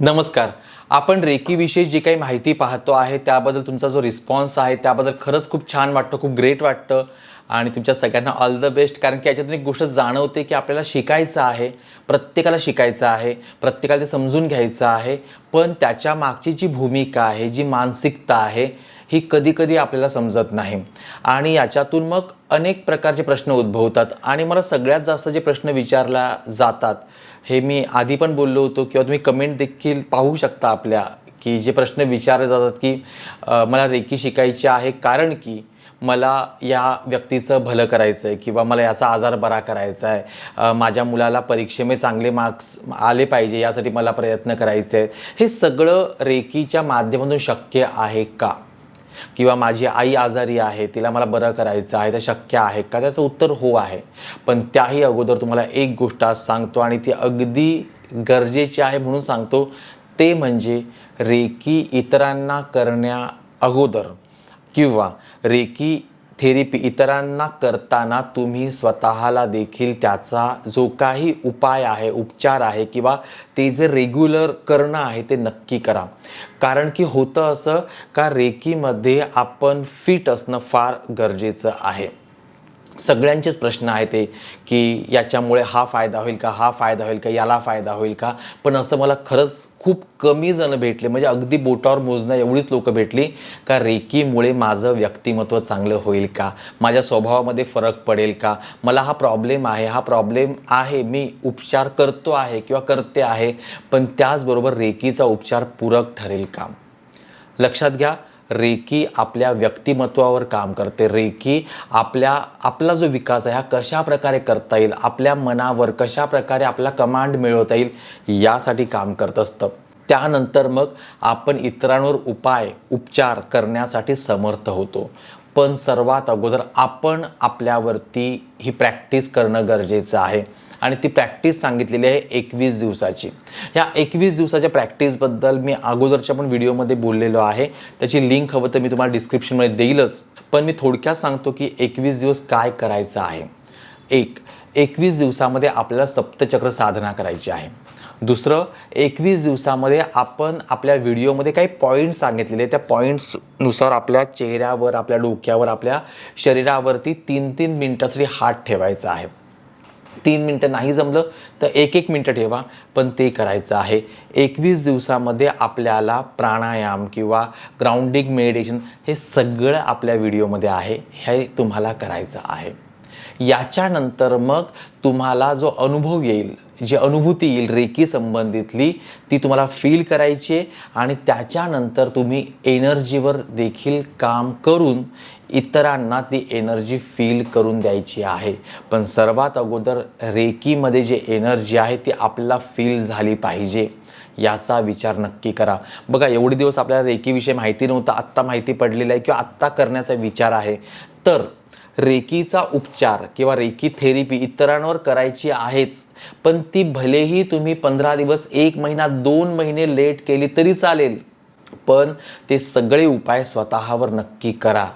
नमस्कार. आपण रेकीविषयी जी काही माहिती पाहतो आहे त्याबद्दल तुमचा जो रिस्पॉन्स आहे त्याबद्दल खरंच खूप छान वाटतं खूप ग्रेट वाटतं. आणि तुमच्या सगळ्यांना ऑल द बेस्ट कारण की याच्यातून एक गोष्ट जाणवते की आपल्याला शिकायचं आहे प्रत्येकाला शिकायचं आहे प्रत्येकाला ते समजून घ्यायचं आहे. पण त्याच्या मागची जी भूमिका आहे जी मानसिकता आहे ही कधीकधी आपल्याला समजत नाही. आणि याच्यातून मग अनेक प्रकारचे प्रश्न उद्भवतात. आणि मला सगळ्यात जास्त जे प्रश्न विचारला जातात हे मी आधी पण बोललो होतो किंवा तुम्ही कमेंट देखील पाहू शकता आपल्या की जे प्रश्न विचारले जातात की मला रेकी शिकायची आहे कारण की मला या व्यक्तीचं भलं करायचं आहे किंवा मला याचा आजार बरा करायचा आहे माझ्या मुलाला परीक्षेमध्ये चांगले मार्क्स आले पाहिजे यासाठी मला प्रयत्न करायचे आहेत हे सगळं रेकीच्या माध्यमातून शक्य आहे का? किंवा माझी आई आजारी आहे तिला मला बरं करायचं आहे तर शक्य आहे का? त्याचं उत्तर हो आहे. पण त्याही अगोदर तुम्हाला एक गोष्ट आज सांगतो आणि ती अगदी गरजेची आहे म्हणून सांगतो. ते म्हणजे रेकी इतरांना करण्या अगोदर किंवा रेकी थेरपी इतरांना करताना तुम्ही स्वतःला देखील त्याचा जो काही उपाय आहे उपचार आहे किंवा ते जे रेग्युलर करणं आहे ते नक्की करा. कारण की होतं असं का रेकीमध्ये आपण फिट असणं फार गरजेचं आहे. सगळ्यांचेच प्रश्न आहेत ते की याच्यामुळे हा फायदा होईल का हा फायदा होईल का याला फायदा होईल का? पण असं मला खरंच खूप कमी जण भेटले म्हणजे अगदी बोटावर मोजणं एवढीच लोकं भेटली का रेकीमुळे माझं व्यक्तिमत्व चांगलं होईल का? माझ्या स्वभावामध्ये फरक पडेल का? मला हा प्रॉब्लेम आहे हा प्रॉब्लेम आहे मी उपचार करतो आहे किंवा करते आहे पण त्याचबरोबर रेकीचा उपचार पूरक ठरेल का? लक्षात घ्या रेकी आपल्या व्यक्तिमत्वावर काम करते. रेकी आपल्या आपला जो विकास आहे हा कशा प्रकारे करता येईल? आपल्या मनावर कशा प्रकारे आपला कमांड मिळवता येईल? यासाठी काम करत असतं. त्यानंतर मग आपण इतरांवर उपाय उपचार करण्यासाठी समर्थ होतो. पण सर्वात अगोदर आपण आपल्यावरती ही प्रॅक्टिस करणं गरजेचं आहे. आणि ती प्रॅक्टिस सांगितलेली आहे एकवीस दिवसाची. ह्या एकवीस दिवसाच्या प्रॅक्टिसबद्दल मी अगोदरच्या पण व्हिडिओमध्ये बोललेलो आहे. त्याची लिंक हवं तर मी तुम्हाला डिस्क्रिप्शनमध्ये देईलच. पण मी थोडक्यात सांगतो की एकवीस दिवस काय करायचं आहे. एक एकवीस दिवसामध्ये आपल्याला सप्तचक्र साधना करायची आहे. दुसरं एकवीस दिवसामध्ये आपण आपल्या व्हिडिओमध्ये काही पॉईंट्स सांगितलेले त्या पॉईंट्सनुसार आपल्या चेहऱ्यावर आपल्या डोक्यावर आपल्या शरीरावरती तीन तीन मिनटासाठी हात ठेवायचा आहे. तीन मिनटं नाही जमलं तर एक एक मिनटं ठेवा पण ते करायचं आहे. एकवीस दिवसामध्ये आपल्याला प्राणायाम किंवा ग्राउंडिंग मेडिटेशन हे सगळं आपल्या व्हिडिओमध्ये आहे हे तुम्हाला करायचं आहे. याच्यानंतर मग तुम्हाला जो अनुभव येईल जी अनुभूती येईल रेकी संबंधितली ती तुम्हाला फील करायची आहे आणि त्याच्यानंतर तुम्ही एनर्जीवर देखील काम करून इतरांना ती एनर्जी फील करून द्यायची आहे. पण सर्वात अगोदर रेकीमध्ये जे एनर्जी आहे ती आपल्याला फील झाली पाहिजे. याचा विचार नक्की करा. बघा एवढे दिवस आपल्याला रेकीविषयी माहिती नव्हतं आत्ता माहिती पडलेलं आहे किंवा आत्ता करण्याचा विचार आहे. तर रेकीचा उपचार किंवा रेकी थेरपी इतरांवर करायची आहेच. पण ती भलेही तुम्ही पंधरा दिवस एक महिना दोन महिने लेट केली तरी चालेल. पण ते सगळे उपाय स्वतःवर नक्की करा.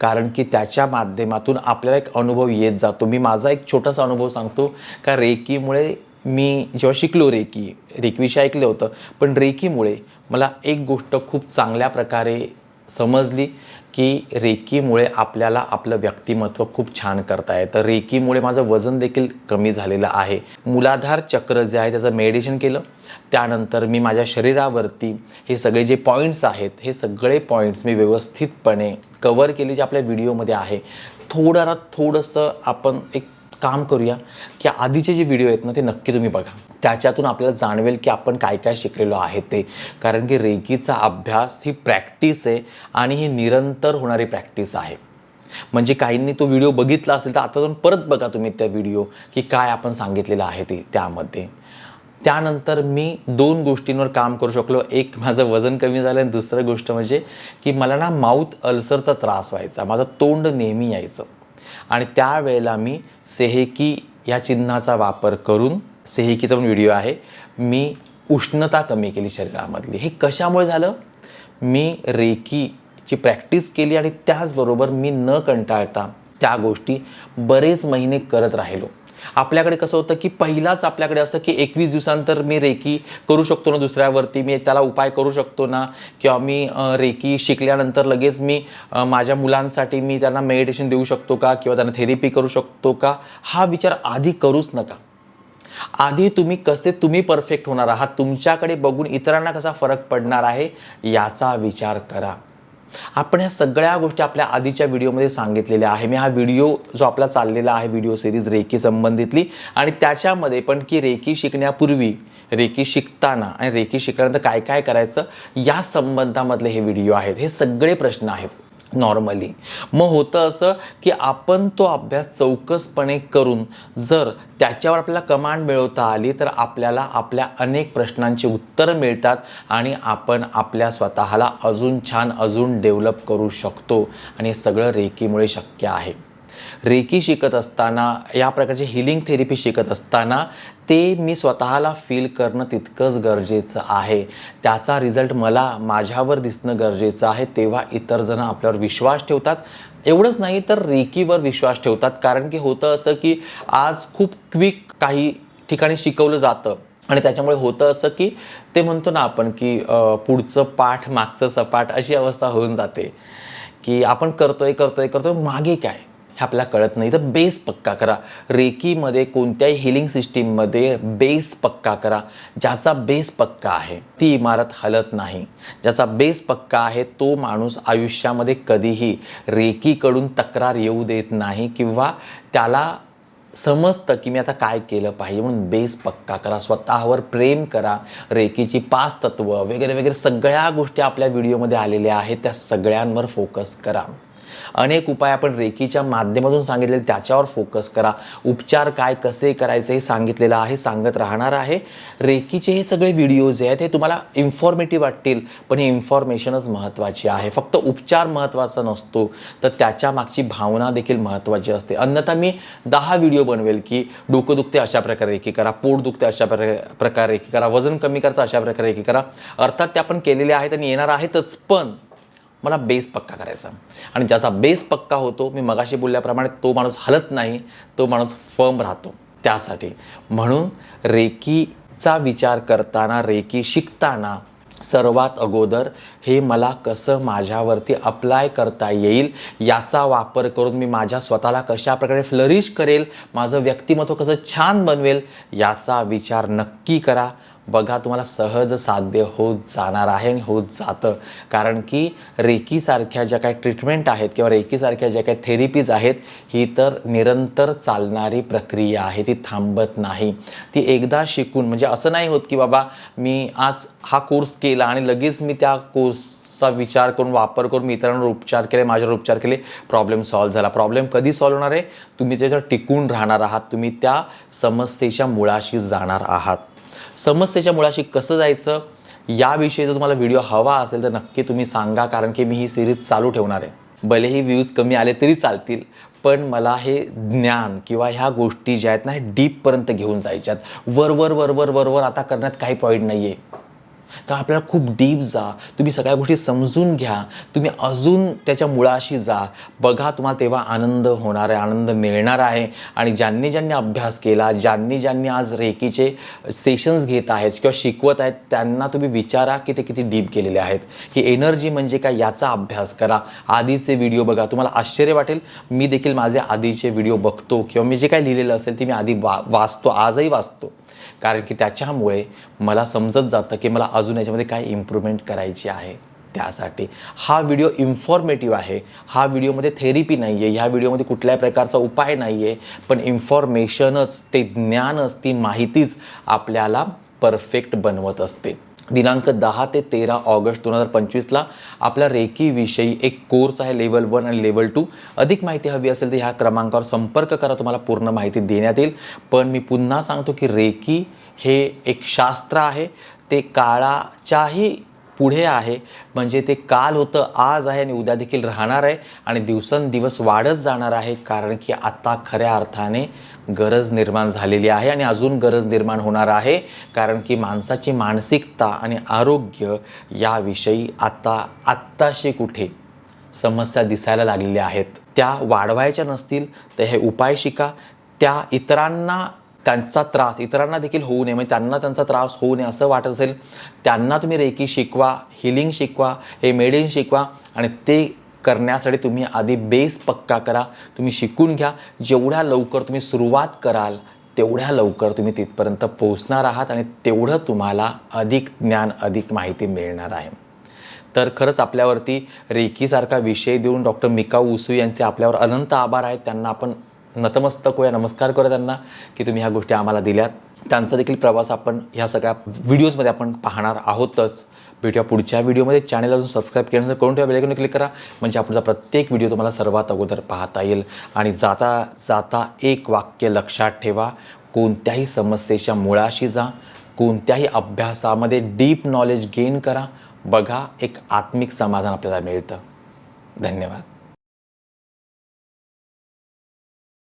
कारण की त्याच्या माध्यमातून आपल्याला एक अनुभव येत जातो. मी माझा एक छोटासा अनुभव सांगतो. का रेकीमुळे मी जेव्हा शिकलो रेकी रेकीविषयी ऐकलं होतं. पण रेकीमुळे मला एक गोष्ट खूप चांगल्या प्रकारे समजली की रेकीमुळे आपल्याला आपलं व्यक्तिमत्व खूप छान करता येतं. रेकीमुळे माझं वजन देखील कमी झालेलं आहे. मूलाधार चक्र जे आहे त्याचं मेडिटेशन केलं. त्यानंतर मी माझ्या शरीरावरती हे सगळे जे पॉईंट्स आहेत हे सगळे पॉईंट्स मी व्यवस्थितपणे कवर केले जे आपल्या व्हिडिओमध्ये आहे. थोडं ना थोडंसं आपण एक काम करूया की आधीचे जे व्हिडिओ आहेत ना ते नक्की तुम्ही बघा. त्याच्यातून आपल्याला जाणवेल की आपण काय काय शिकलेलो आहे ते. कारण की रेगीचा अभ्यास ही प्रॅक्टिस आहे आणि ही निरंतर होणारी प्रॅक्टिस आहे. म्हणजे काहींनी तो व्हिडिओ बघितला असेल तर आता जाऊन परत बघा तुम्ही त्या व्हिडिओ की काय आपण सांगितलेलं आहे ते त्यामध्ये. त्यानंतर मी दोन गोष्टींवर काम करू शकलो. एक माझं वजन कमी झालं आणि दुसरं गोष्ट म्हणजे की मला ना माऊथ अल्सरचा त्रास व्हायचा. माझं तोंड नेहमी यायचं. आणि त्यावेळेला मी सेहेकी या चिन्हाचा वापर करून सेहेकीचा पण व्हिडिओ आहे. मी उष्णता कमी केली शरीरामधली. हे कशामुळे झालं? मी रेकीची प्रॅक्टिस केली आणि त्याचबरोबर मी न कंटाळता त्या गोष्टी बरेच महिने करत राहिलो. आपल्याकडे कसं होतं की पहिलाच आपल्याकडे असतं की एकवीस दिवसांतर मी रेकी करू शकतो ना दुसऱ्यावरती मी त्याला उपाय करू शकतो ना किंवा मी रेकी शिकल्यानंतर लगेच मी माझ्या मुलांसाठी मी त्यांना मेडिटेशन देऊ शकतो का किंवा त्यांना थेरपी करू शकतो का? हा विचार आधी करूच नका. आधी तुम्ही कसे तुम्ही परफेक्ट होणार आहात तुमच्याकडे बघून इतरांना कसा फरक पडणार आहे याचा विचार करा. आपण ह्या सगळ्या गोष्टी आपल्या आधीच्या व्हिडिओमध्ये सांगितलेल्या आहे. मी हा व्हिडिओ जो आपला चाललेला आहे व्हिडिओ सिरीज रेकी संबंधितली आणि त्याच्यामध्ये पण की रेकी शिकण्यापूर्वी रेकी शिकताना आणि रेकी शिकल्यानंतर काय काय करायचं या संबंधामधले हे व्हिडिओ आहेत. हे सगळे प्रश्न आहेत. नॉर्मली मग होतं असं की आपण तो अभ्यास चौकसपणे करून जर त्याच्यावर आपल्याला कमांड मिळवता आली तर आपल्याला आपल्या अनेक प्रश्नांची उत्तरं मिळतात आणि आपण आपल्या स्वतःला अजून छान अजून डेव्हलप करू शकतो. आणि हे सगळं रेकीमुळे शक्य आहे. रेकी शिकत असताना या प्रकारचे हिलिंग थेरपी शिकत असताना ते मी स्वतःला फील करणं तितकंच गरजेचं आहे. त्याचा रिझल्ट मला माझ्यावर दिसणं गरजेचं आहे. तेव्हा इतर जण आपल्यावर विश्वास ठेवतात. एवढंच नाही तर रेकीवर विश्वास ठेवतात. कारण की होतं असं की आज खूप क्विक काही ठिकाणी शिकवलं जातं. आणि त्याच्यामुळे होतं असं की ते म्हणतो ना आपण की पुढचं पाठ मागचं सपाट अशी अवस्था होऊन जाते. की आपण करतोय करतोय करतोय मागे काय? हे आपल्याला कळत नाही. तर बेस पक्का करा. रेकीमध्ये कोणत्याही हिलिंग सिस्टीममध्ये बेस पक्का करा. ज्याचा बेस पक्का आहे ती इमारत हलत नाही. ज्याचा बेस पक्का आहे तो माणूस आयुष्यामध्ये कधीही रेकीकडून तक्रार येऊ देत नाही किंवा त्याला समजतं की मी आता काय केलं पाहिजे म्हणून बेस पक्का करा. स्वतःवर प्रेम करा. रेकीची पाच तत्त्व वगैरे वगैरे सगळ्या गोष्टी आपल्या व्हिडिओमध्ये आलेल्या आहेत. त्या सगळ्यांवर फोकस करा. अनेक उपाय आपण रेकीच्या माध्यमातून सांगितलेले त्याच्यावर फोकस करा. उपचार काय कसे करायचे हे सांगितलेलं आहे सांगत राहणार आहे. रेकीचे हे सगळे व्हिडिओज आहेत हे तुम्हाला इन्फॉर्मेटिव्ह वाटतील पण ही इन्फॉर्मेशनच महत्त्वाची आहे. फक्त उपचार महत्त्वाचा नसतो तर त्याच्या मागची भावना देखील महत्त्वाची असते. अन्यथा मी दहा व्हिडिओ बनवेल की डोकं दुखते अशा प्रकारे रेकी करा पोट दुखते अशा प्रकारे प्रकारे रेकी करा वजन कमी करायचं अशा प्रकारे रेकी करा. अर्थात त्या पण केलेले आहेत आणि येणार आहेतच पण मला बेस पक्का करायचा. आणि ज्याचा बेस पक्का होतो मी मगाशी बोलल्याप्रमाणे तो माणूस हलत नाही तो माणूस फर्म राहतो. त्यासाठी. म्हणून रेकीचा विचार करताना रेकी शिकताना सर्वात अगोदर हे मला कसं माझ्यावरती अप्लाय करता येईल याचा वापर करून मी माझ्या स्वतःला कशाप्रकारे फ्लरिश करेल माझं व्यक्तिमत्व कसं छान बनवेल याचा विचार नक्की करा. बघा तुम्हाला सहज साध्य होत जाणार आहे आणि होत जातं. कारण की रेकीसारख्या ज्या काही ट्रीटमेंट आहेत किंवा रेकीसारख्या ज्या काही थेरपीज आहेत ही तर निरंतर चालणारी प्रक्रिया आहे. ती थांबत नाही. ती एकदा शिकून म्हणजे असं नाही होत की बाबा मी आज हा कोर्स केला आणि लगेच मी त्या कोर्सचा विचार करून वापर करून मी इतरांवर उपचार केले माझ्यावर उपचार केले प्रॉब्लेम सॉल्व्ह झाला. प्रॉब्लेम कधी सॉल्व्ह होणार आहे? तुम्ही त्याच्यावर टिकून राहणार आहात. तुम्ही त्या समस्येच्या मुळाशी जाणार आहात. समस्येच्या मुळाशी कसं जायचं याविषयी जर तुम्हाला व्हिडिओ हवा असेल तर नक्की तुम्ही सांगा कारण की मी ही सिरीज चालू ठेवणार आहे. भलेही व्ह्यूज कमी आले तरी चालतील पण मला हे ज्ञान किंवा ह्या गोष्टी ज्या आहेत ना हे डीपपर्यंत घेऊन जायच्यात. वर वर वर वर वर वर आता करण्यात काही पॉईंट नाही आहे तर आपल्याला खूप डीप जा. तुम्ही सगळ्या गोष्टी समजून घ्या. तुम्ही अजून त्याच्या मुळाशी जा. बघा तुम्हाला तेव्हा आनंद होणार आहे आनंद मिळणार आहे. आणि ज्यांनी ज्यांनी अभ्यास केला ज्यांनी ज्यांनी आज रेकीचे सेशन्स घेत आहेत किंवा शिकवत आहेत त्यांना तुम्ही विचारा की ते किती डीप गेलेले आहेत. ही एनर्जी म्हणजे काय याचा अभ्यास करा. आधीचे व्हिडिओ बघा. तुम्हाला आश्चर्य वाटेल. मी देखील माझे आधीचे व्हिडिओ बघतो किंवा मी जे काही लिहिलेलं असेल ते मी आधी वा वाचतो आजही वाचतो. कारण की त्याच्यामुळे मला समजत जातं की मला अजून याच्यामध्ये काय इम्प्रूव्हमेंट करायची आहे त्यासाठी. हा व्हिडिओ इन्फॉर्मेटिव्ह आहे. हा व्हिडिओमध्ये थेरपी नाही आहे ह्या व्हिडिओमध्ये कुठल्याही प्रकारचा उपाय नाही आहे पण इन्फॉर्मेशनच ते ज्ञानच ती माहितीच आपल्याला परफेक्ट बनवत असते. दिनांक दहा ते तेरा ऑगस्ट दोन हजार पंचवीसला आपल्या रेकीविषयी एक कोर्स आहे लेवल वन आणि लेवल टू अधिक माहिती हवी असेल तर ह्या क्रमांकावर संपर्क करा. तुम्हाला पूर्ण माहिती देण्यात येईल. पण मी पुन्हा सांगतो की रेकी हे एक शास्त्र आहे. ते काळाच्याही पुढे आहे. म्हणजे ते काल होतं आज आहे आणि उद्या देखील राहणार आहे आणि दिवसेंदिवस वाढत जाणार आहे कारण की आत्ता खऱ्या अर्थाने गरज निर्माण झालेली आहे आणि अजून गरज निर्माण होणार आहे कारण की माणसाची मानसिकता आणि आरोग्य याविषयी आता आत्ताशी कुठे समस्या दिसायला लागलेल्या आहेत. त्या वाढवायच्या नसतील तर हे उपाय शिका. त्या इतरांना त्यांचा त्रास इतरांना देखील होऊ नये म्हणजे त्यांना त्यांचा त्रास होऊ नये असं वाटत असेल त्यांना तुम्ही रेकी शिकवा हिलिंग शिकवा हे मेडिन शिकवा आणि ते करण्यासाठी तुम्ही आधी बेस पक्का करा तुम्ही शिकून घ्या. जेवढ्या लवकर तुम्ही सुरुवात कराल तेवढ्या लवकर तुम्ही तिथपर्यंत पोहोचणार आहात आणि तेवढं तुम्हाला अधिक ज्ञान अधिक माहिती मिळणार आहे. तर खरंच आपल्यावरती रेकीसारखा विषय देऊन डॉक्टर मिका उसू यांचे आपल्यावर अनंत आभार आहेत. त्यांना आपण नतमस्तक होया नमस्कार करूया त्यांना की तुम्ही ह्या गोष्टी आम्हाला दिल्यात. त्यांचा देखील प्रवास आपण ह्या सगळ्या व्हिडिओजमध्ये आपण पाहणार आहोतच. भेटूया पुढच्या व्हिडिओमध्ये चॅनल अजून सबस्क्राईब केल्यानंतर करून ठेवा. बेलेकून क्लिक करा. म्हणजे आपणचा प्रत्येक व्हिडिओ तुम्हाला सर्वात अगोदर पाहता येईल. आणि जाता जाता एक वाक्य लक्षात ठेवा. कोणत्याही समस्येच्या मुळाशी जा. कोणत्याही अभ्यासामध्ये डीप नॉलेज गेन करा. बघा एक आत्मिक समाधान आपल्याला मिळतं. धन्यवाद.